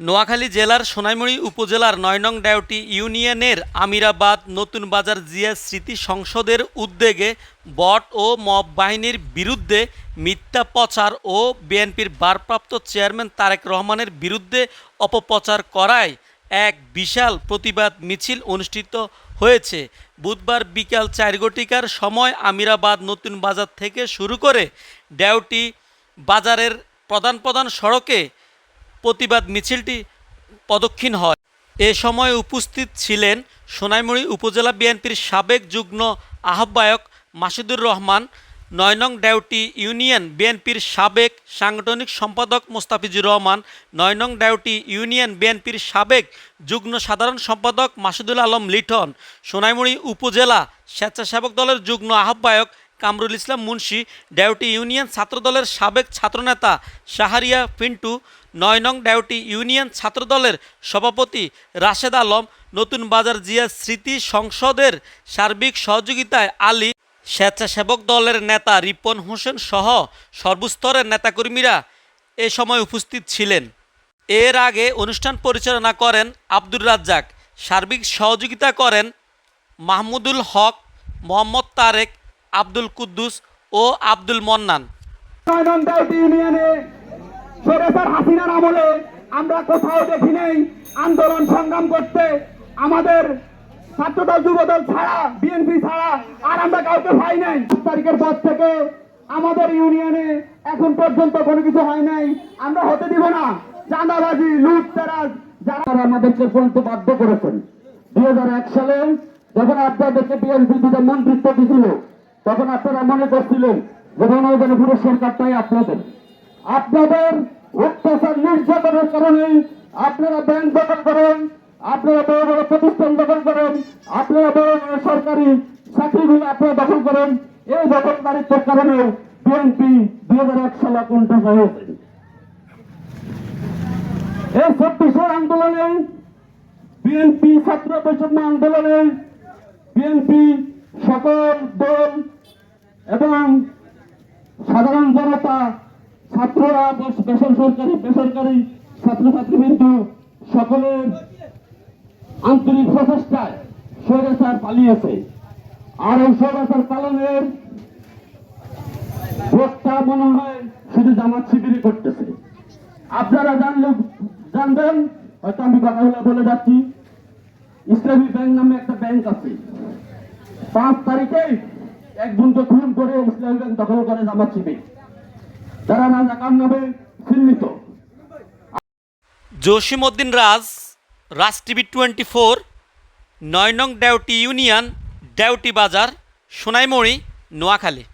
নোয়াখালী জেলার সোনাইমুড়ি উপজেলার নয় নং ডাউটি ইউনিয়নের আমিরাবাদ নতুন বাজার জিয়া স্মৃতি সংসদের উদ্যোগে বট ও মব বাহিনীর বিরুদ্ধে মিথ্যা প্রচার ও বিএনপির ভারপ্রাপ্ত চেয়ারম্যান তারেক রহমানের বিরুদ্ধে অপপ্রচার করায় এক বিশাল প্রতিবাদ মিছিল অনুষ্ঠিত হয়েছে। বুধবার বিকাল চার ঘটিকার সময় আমিরাবাদ নতুন বাজার থেকে শুরু করে ডাউটি বাজারের প্রধান প্রধান সড়কে প্রতিবাদ মিছিলটি প্রদক্ষিণ হয়। এ সময় উপস্থিত ছিলেন সোনাইমুড়ি উপজেলা বিএনপির সাবেক যুগ্ম আহ্বায়ক মাসুদুর রহমান নয় নং ডাউটি ইউনিয়ন বিএনপির সাবেক সাংগঠনিক সম্পাদক মোস্তাফিজুর রহমান নয় নং ডাউটি ইউনিয়ন বিএনপির সাবেক যুগ্ম সাধারণ সম্পাদক মাসুদুল আলম লিটন, সোনাইমুড়ি উপজেলা স্বেচ্ছাসেবক দলের যুগ্ম আহ্বায়ক কামরুল ইসলাম মুন্সি ডাউটি ইউনিয়ন ছাত্রদলের সাবেক ছাত্রনেতা শাহরিয়া পিন্টু, নয় নং ডাউটি ইউনিয়ন ছাত্রদলের সভাপতি রাশেদ আলম, নতুন বাজার জিয়া স্মৃতি সংসদের সার্বিক সহযোগিতায় আলী, স্বেচ্ছাসেবক দলের নেতা রিপন হোসেন সহ সর্বস্তরের নেতাকর্মীরা এ সময় উপস্থিত ছিলেন। এর আগে অনুষ্ঠান পরিচালনা করেন আব্দুর রাজ্জাক, সার্বিক সহযোগিতা করেন মাহমুদুল হক, মোহাম্মদ তারেক আব্দুল কুদ্দুস ও আব্দুল মন্নান। হাসিনার আমলে আমরা কোথাও দেখি নেই আন্দোলন সংগ্রাম করতে। আমাদের ছাত্রদল, যুবদল ছাড়া, বিএনপি ছাড়া আর আমরা কাউকে পাই নাই। তারিখের পর থেকে আমাদের ইউনিয়নে এখন পর্যন্ত কোনো কিছু হয় নাই। আমরা হতে দিব না। চাঁদাবাজি, লুট তেরাজ যারা আমাদেরকে বাধ্য করেছেন। দুই হাজার এক সালে যখন আপনাদেরকে বিএনপি দুটো মন্ত্রিত্ব দিছিল তখন আপনারা মনে করছিলেন যে গণগণপুরের সরকারটাই আপনাদের। আপনাদের অত্যাচার নির্যাতনের কারণে আপনারা ব্যাংক দখল করেন, আপনারা বড় বড় প্রতিষ্ঠান দখল করেন, আপনারা বড় বড় সরকারি চাকরিগুলো আপনারা দখল করেন। এই দখলদারিত্বের কারণে বিএনপি দুই হাজার এক সালে কোনটা হয়েছে এই চব্বিশের আন্দোলনে বিএনপি ছাত্র বৈষম্য আন্দোলনে বিএনপি সকল দল এবং সাধারণ জনতা, ছাত্ররা, বেস- বেসরকারি বেসরকারি ছাত্রছাত্রীবৃন্দ, সকলের আন্তরিক প্রচেষ্টায় স্বৈরাচার পালিয়েছে। আর এই স্বৈরাচার পালনের ভোটটা মনে হয় শুধু জামাত শিবিরই করতেছে। আপনারা জানলে জানবেন, হয়তো আমি কথা বলে বলে যাচ্ছি, ইসলামী ব্যাংক নামে একটা ব্যাংক আছে। পাঁচ তারিখে একজনকে খুন করে ইসলামী ব্যাংক দখল করে জামাত শিবির। না রাজাকার নামে চিহ্নিত। Jasimuddin Raj Raj TV twenty four, নয় নং ডেউটি ইউনিয়ন ডেউটি বাজার, সোনাইমুড়ি, নোয়াখালী।